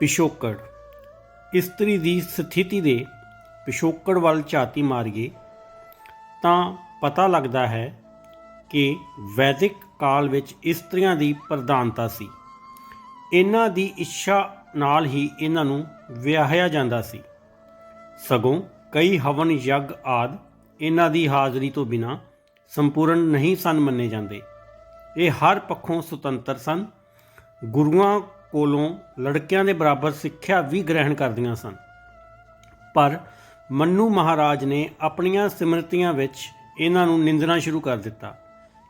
ਪਿਛੋਕੜ ਇਸਤਰੀ ਦੀ ਸਥਿਤੀ ਦੇ ਪਿਛੋਕੜ ਵੱਲ ਝਾਤੀ ਮਾਰੀਏ, ਤਾਂ ਪਤਾ ਲੱਗਦਾ ਹੈ ਕਿ ਵੈਦਿਕ ਕਾਲ ਵਿੱਚ ਇਸਤਰੀਆਂ ਦੀ ਪ੍ਰਧਾਨਤਾ ਸੀ। ਇਹਨਾਂ ਦੀ ਇੱਛਾ ਨਾਲ ਹੀ ਇਹਨਾਂ ਨੂੰ ਵਿਆਹਿਆ ਜਾਂਦਾ ਸੀ। ਸਗੋਂ ਕਈ ਹਵਨ ਯੱਗ ਆਦ ਇਹਨਾਂ ਦੀ ਹਾਜ਼ਰੀ ਤੋਂ ਬਿਨਾ ਸੰਪੂਰਨ ਨਹੀਂ ਸਨ ਮੰਨੇ ਜਾਂਦੇ। ਇਹ ਹਰ ਪੱਖੋਂ ਸੁਤੰਤਰ ਸਨ। ਗੁਰੂਆਂ ਕੋਲੋਂ ਲੜਕਿਆਂ ਦੇ ਬਰਾਬਰ ਸਿੱਖਿਆ ਵੀ ਗ੍ਰਹਿਣ ਕਰਦੀਆਂ ਸਨ। ਪਰ ਮੰਨੂ ਮਹਾਰਾਜ ਨੇ ਆਪਣੀਆਂ ਸਿਮਰਤੀਆਂ ਵਿੱਚ ਇਹਨਾਂ ਨੂੰ ਨਿੰਦਣਾ ਸ਼ੁਰੂ ਕਰ ਦਿੱਤਾ।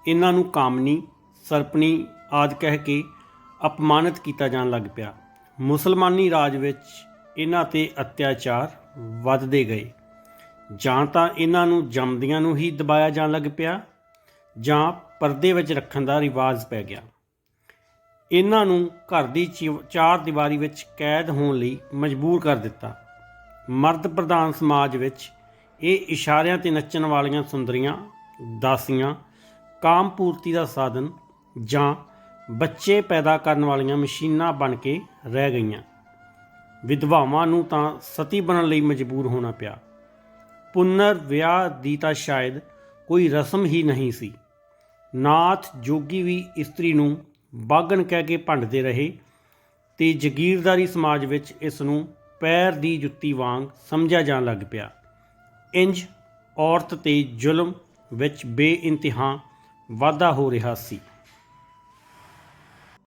ਇਹਨਾਂ ਨੂੰ ਕਾਮਨੀ, ਸਰਪਣੀ ਆਦ ਕਹਿ ਕੇ ਅਪਮਾਨਿਤ ਕੀਤਾ ਜਾਣ ਲੱਗ ਪਿਆ। ਮੁਸਲਮਾਨੀ ਰਾਜ ਵਿੱਚ ਇਹਨਾਂ ਤੇ ਅਤਿਆਚਾਰ ਵੱਧਦੇ ਗਏ। ਜਾਂ ਤਾਂ ਇਹਨਾਂ ਨੂੰ ਜੰਮਦਿਆਂ ਨੂੰ ਹੀ ਦਬਾਇਆ ਜਾਣ ਲੱਗ ਪਿਆ, ਜਾਂ ਪਰਦੇ ਵਿੱਚ ਰੱਖਣ ਦਾ ਰਿਵਾਜ ਪੈ ਗਿਆ। ਇਹਨਾਂ ਨੂੰ ਘਰ ਦੀ ਚਿ- ਚਾਰ ਦੀਵਾਰੀ ਵਿੱਚ ਕੈਦ ਹੋਣ ਲਈ ਮਜਬੂਰ ਕਰ ਦਿੱਤਾ। ਮਰਦ ਪ੍ਰਧਾਨ ਸਮਾਜ ਵਿੱਚ ਇਹ ਇਸ਼ਾਰਿਆਂ ਤੇ ਨੱਚਣ ਵਾਲੀਆਂ ਸੁੰਦਰੀਆਂ, ਦਾਸੀਆਂ, ਕਾਮ ਪੂਰਤੀ ਦਾ ਸਾਧਨ ਜਾਂ ਬੱਚੇ ਪੈਦਾ ਕਰਨ ਵਾਲੀਆਂ ਮਸ਼ੀਨਾਂ ਬਣ ਕੇ ਰਹਿ ਗਈਆਂ। ਵਿਧਵਾਵਾਂ ਨੂੰ ਤਾਂ ਸਤੀ ਬਣਨ ਲਈ ਮਜਬੂਰ ਹੋਣਾ ਪਿਆ। ਪੁਨਰ ਵਿਆਹ ਦੀ ਤਾਂ ਸ਼ਾਇਦ ਕੋਈ ਰਸਮ ਹੀ ਨਹੀਂ ਸੀ। ਨਾਥ ਜੋਗੀ ਵੀ ਇਸਤਰੀ ਨੂੰ ਬਾਗਣ ਕਹਿ ਕੇ ਭੰਡਦੇ ਰਹੇ ਤੇ ਜ਼ਗੀਰਦਾਰੀ ਸਮਾਜ ਵਿੱਚ ਇਸ ਨੂੰ ਪੈਰ ਦੀ ਜੁੱਤੀ ਵਾਂਗ ਸਮਝਿਆ ਜਾਣ ਲੱਗ ਪਿਆ। ਇੰਜ ਔਰਤ ਤੇ ਜ਼ੁਲਮ ਵਿੱਚ ਬੇਇੰਤਹਾ ਵਾਧਾ ਹੋ ਰਿਹਾ ਸੀ।